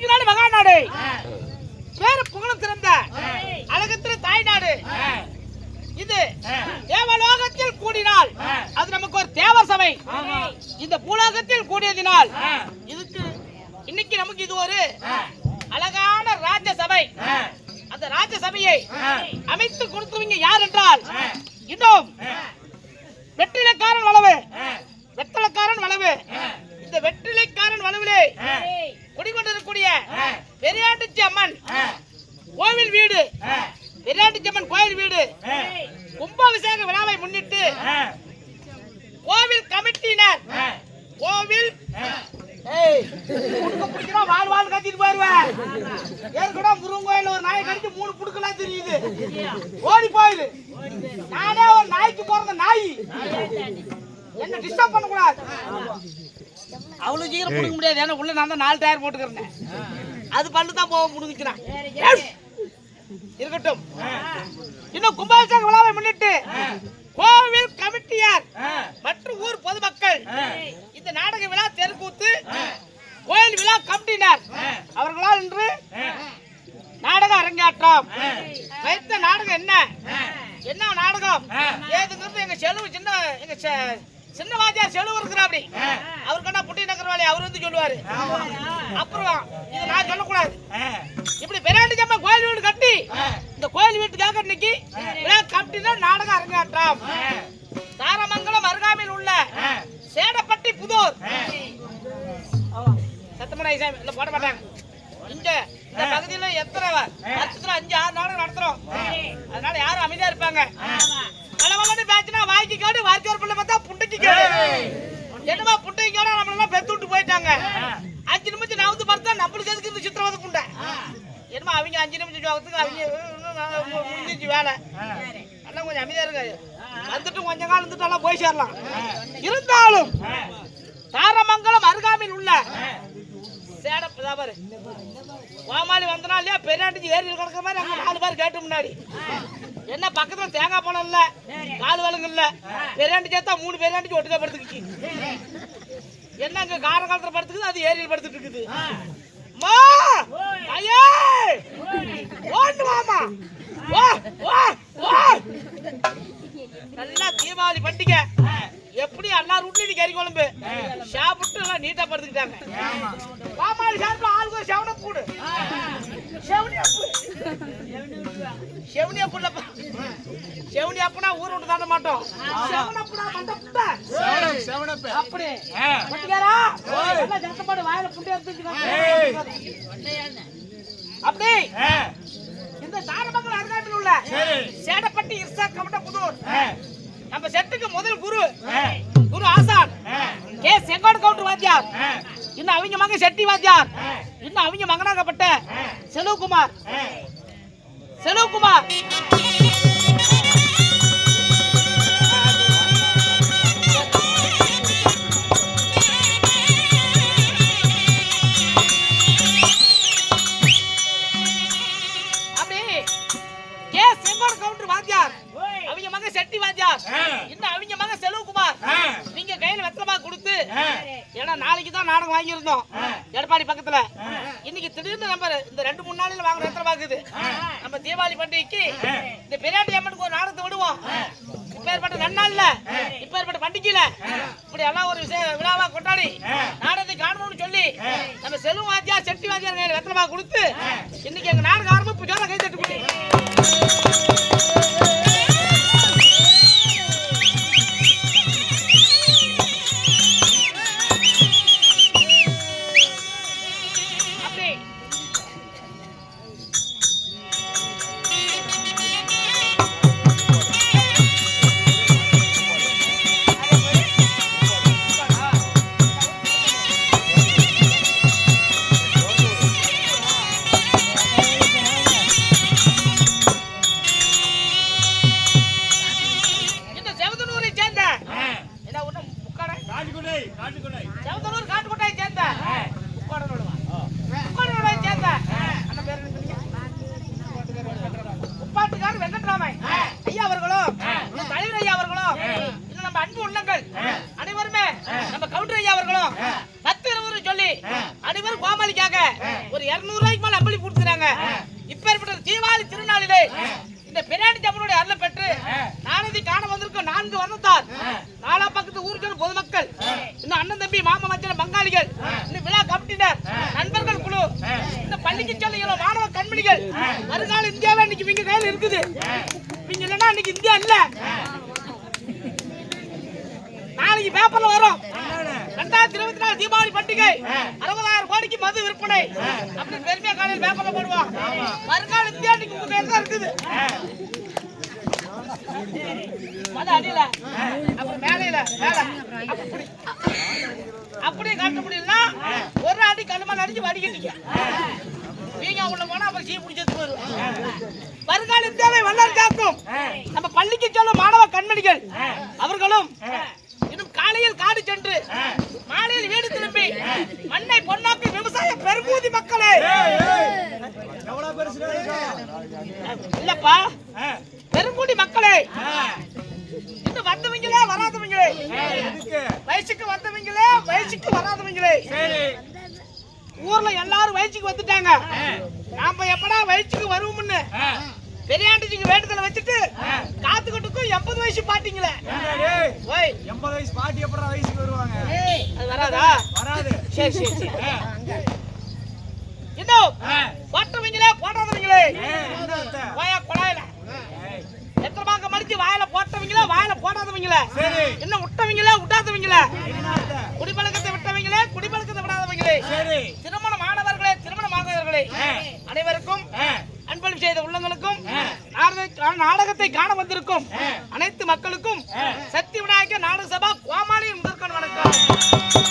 நாட்டுக்கு நாடு மகா நாடு. பேரு புகழும் சிறந்த அழகத்திர தாய் நாடு. இது தேவலோகத்தில் கூடினால் அது நமக்கு ஒரு தேவ சபை. இந்த பூலோகத்தில் கூடியதினால் இதுக்கு இன்னைக்கு நமக்கு இது ஒரு அழகான ராஜ்ய சபை. அந்த ராஜ்ய சபையை அமைத்து கொடுத்தவங்க யார் என்றால் இன்னும் வெற்றிலைக்காரன் வளவு வெத்தலைக்காரன் வளவு இந்த வெற்றிலைக்காரன் வளவிலே குடிகொண்டிருக்கக்கூடிய பெரியாட்டுச்சி அம்மன் கோவில் வீடு பெரியாட்டுச்சி அம்மன் கோவில் வீடு கும்பாபிஷேக விழாவை முன்னிட்டு கோவில் கமிட்டியினர். கோவில். புடுக்க வாழ் வாழ் கத்திட்டு போயிருவேன். ஏற்கனவே முருகன் கோயில்ல ஒரு நாயை கடிச்சு மூணு புடுக்கலாம் தெரியுது. ஓடி போயிரு. நானே ஒரு நாய்க்கு பிறந்த நாய். என்ன disturb பண்ணக்கூடாது. அவ்வளவு சீக்கிரம் புடுங்க முடியாது. ஏன்னா உள்ள நான் தான் நாலு டயர் போட்டுக்கிறேன். அது பல்லு தான் போக முடிஞ்சுக்கிறான் இருக்கட்டும். இன்னும் கும்பாபிஷேக விழாவை முன்னிட்டு கோவில் கமிட்டியார் மற்றும் ஊர் பொதுமக்கள் இந்த நாடக விழா தெருக்கூத்து கோயில் விழா கமிட்டினர். அவர்களால் இன்று நாடக அரங்கேற்றம் வைத்த நாடகம் என்ன? என்ன நாடகம்? ஏதுங்கிறது எங்க செலவு சின்ன எங்க சின்ன வாத்தியார் செலவு இருக்கிறாப்படி அவருக்கு என்ன புட்டி நகர்வாளி அவர் வந்து சொல்லுவாரு. அப்புறம் இதை நான் சொல்லக்கூடாது. இப்படி பெரியாண்டி ஜம்மா கோயில் வீடு கட்டி இந்த கோயில் வீட்டுக்காக இன்னைக்கு கட்டினா நாடகம் அரங்கேற்றம் தாரமங்கலம் அருகாமையில் உள்ள சேடப்பட்டி புதூர் சத்தமடா சாமி இல்ல போட மாட்டாங்க இங்க இந்த பகுதியில எத்தனை வருஷத்துல அஞ்சு ஆறு நாடகம் நடத்துறோம் அதனால யாரும் அமைதியா இருப்பாங்க கலவலன்னு பேச்சுனா வாய்க்கு கேடு வாய்க்கு ஒரு பிள்ளை பார்த்தா புண்டைக்கு கேடு என்னமா புண்டைக்கு கேடு பெத்து விட்டு போயிட்டாங்க அஞ்சு நிமிஷம் நவுந்து பார்த்தா நம்மளுக்கு எதுக்கு இந்த சித்திரவதை புண்டை என்னமா அவங்க அஞ்சு நிமிஷம் ஜோகத்துக்கு அவங்க முடிஞ்சிச்சு வேலை அண்ணா கொஞ்சம் அமைதியா இருக்காது வந்துட்டு கொஞ்ச காலம் இருந்துட்டு எல்லாம் போய் சேரலாம். இருந்தாலும் தாரமங்கலம் அருகாமையில் உள்ள சேடப்பாரு பாரு. கோமாளி வந்தனா இல்லையா பெரியாண்டு ஏரியில் கிடக்கிற மாதிரி அங்க நாலு பேர் கேட்டு முன்னாடி. என்ன பக்கத்துல தேங்காய் பழம் இல்ல கால் வலுங்க இல்ல. பெரியாண்டி சேர்த்தா மூணு பெரியாண்டிச்சு ஒட்டுக்கா படுத்துக்கிச்சு. என்ன அங்க கார காலத்துல படுத்துக்குது? அது ஏரியில் படுத்துட்டு இருக்குது. மா! ஐயே! ஓடு மாமா! நல்லா தீபாவளி பண்டிகை. எப்படி எல்லாரும் வீட்லயும் கறி குழம்பு? சாப்பிட்டு எல்லாம் நீட்டா படுத்துக்கிட்டாங்க. பாமாளி சாப்பிட்டு ஆளுக்கு ஒரு செவன கூடு. செவனியப்பு செவனியப்புலப்பா செவனியப்புனா ஊர் விட்டு தாண்ட மாட்டோம். அப்படி. பட்டிக்காரா? நல்லா ஜனத்தப்பாடு வாயில புண்டி எடுத்துச்சுக்கோங்க அப்படி. இந்த அருகாமையில் உள்ள சேடப்பட்டி இர்சா கமட்ட புதூர். நம்ம செட்டுக்கு முதல் குரு. குரு ஆசான். கே. செங்கோடு கவுண்டர் வாத்தியார். இன்னும் அவங்க மகன் செட்டி வாத்தியார். இன்னும் அவங்க மகனாகப்பட்ட செலவுகுமார் செலவுகுமார் ஏன்னா நாளைக்கு தான் நாடகம் வாங்கியிருந்தோம். எடப்பாடி பக்கத்துல. இன்னைக்கு திடீர்னு நம்ம இந்த ரெண்டு மூணு நாளையில வாங்குற வெத்தலை பாக்குது நம்ம தீபாவளி பண்டிகைக்கு இந்த பெரியாண்டி அம்மனுக்கு ஒரு நாடகத்தை விடுவோம். இப்ப ஏற்பட்ட நன்னாள்ல இப்ப ஏற்பட்ட பண்டிகையில இப்படி எல்லாம் ஒரு விழாவா கொண்டாடி நாடகத்தை காணணும்னு சொல்லி நம்ம செல்வ வாத்தியார் செட்டி வாத்தியார் வெத்தலமா கொடுத்து இன்னைக்கு எங்க நாடகம் ஆரம்பிப்பு ஜோர கை தட்டு ஒரு 200 ரூபாய்க்கு மேல அம்பளி கொடுத்துறாங்க. இப்பேற்பட்ட தீபாவளி திருநாளிலே இந்த பிரியாணி ஜம்மனுடைய அருளை பெற்று நானதி காண வந்திருக்கும். நான்கு வர்ணத்தார் நாலா பக்கத்து ஊர்கள் பொதுமக்கள் இன்னும் அண்ணன் தம்பி மாமா மச்சன் பங்காளிகள் இன்னும் விழா கமிட்டினர் நண்பர்கள் குழு இந்த பள்ளிக்கு செல்லுகிற மாணவ கண்மணிகள் வருங்கால இந்தியாவே இன்னைக்கு இவங்க இருக்குது. நீங்க இல்லைன்னா இன்னைக்கு இந்தியா இல்ல. நாளைக்கு பேப்பர்ல வரும். ரெண்டாயிரத்தி இருபத்தி நாலு தீபாவளி பண்டிகை. அறுபதாயிரம் அன்னைக்கு மது விற்பனை. அப்படின்னு பெருமையா காலையில் பேப்பர்ல போடுவான் வருங்கால இந்தியா உங்க பேர் தான் இருக்குது. மது அடியில. அப்புறம் மேலையில மேல. அப்படி. அப்படியே காட்ட முடியலன்னா ஒரு அடி கண்ணமா அடிச்சு வடிகட்டிக்க. நீங்க உள்ள போனா அப்புறம் சீ பிடிச்சது போயிடும் வருங்கால இந்தியாவை வல்லர் காக்கும் நம்ம பள்ளிக்கு செல்லும் மாணவ கண்மணிகள். அவர்களும் இன்னும் காலையில் காடு சென்று மாலையில் வீடு மண்ணை பொன்னாக்கு விவசாய பெருமூதி மக்களே. இல்லப்பா. பெருமூடி மக்களே. இன்னும் வந்தவங்களே வராதவங்களே. வயசுக்கு வந்தவங்களே வயசுக்கு வராதவங்களே. ஊர்ல எல்லாரும் வயசுக்கு வந்துட்டாங்க. நாம எப்படா வயசுக்கு வருவோம்னு? பெரியாண்டிஜிக்கு வேண்டுதலை வச்சுட்டு காத்துக்கிட்டுக்கும் எண்பது வயசு பாட்டிங்களே. எண்பது வயசு பாட்டி எப்படா வயசுக்கு வருவாங்க? அது வராதா? வராது. சரி சரி சரி. வாயா குழாயில எத்தனை பாக்க வாயில போட்டவீங்களே வாயில போடாதவீங்களே. என்ன விட்டவீங்களே விட்டாதவீங்களே குடிப்பழக்கத்தை விட்டவீங்களே குடிப்பழக்கத்தை விடாதவீங்களே. திருமணம் ஆனவர்களே திருமணம் ஆகாதவர்களே அனைவருக்கும் அன்பளிப்பு செய்த நாடகத்தை காண வந்திருக்கும் அனைத்து மக்களுக்கும் சக்தி விநாயகர் நாடக கோமாளி முதற்கண் வணக்கம்.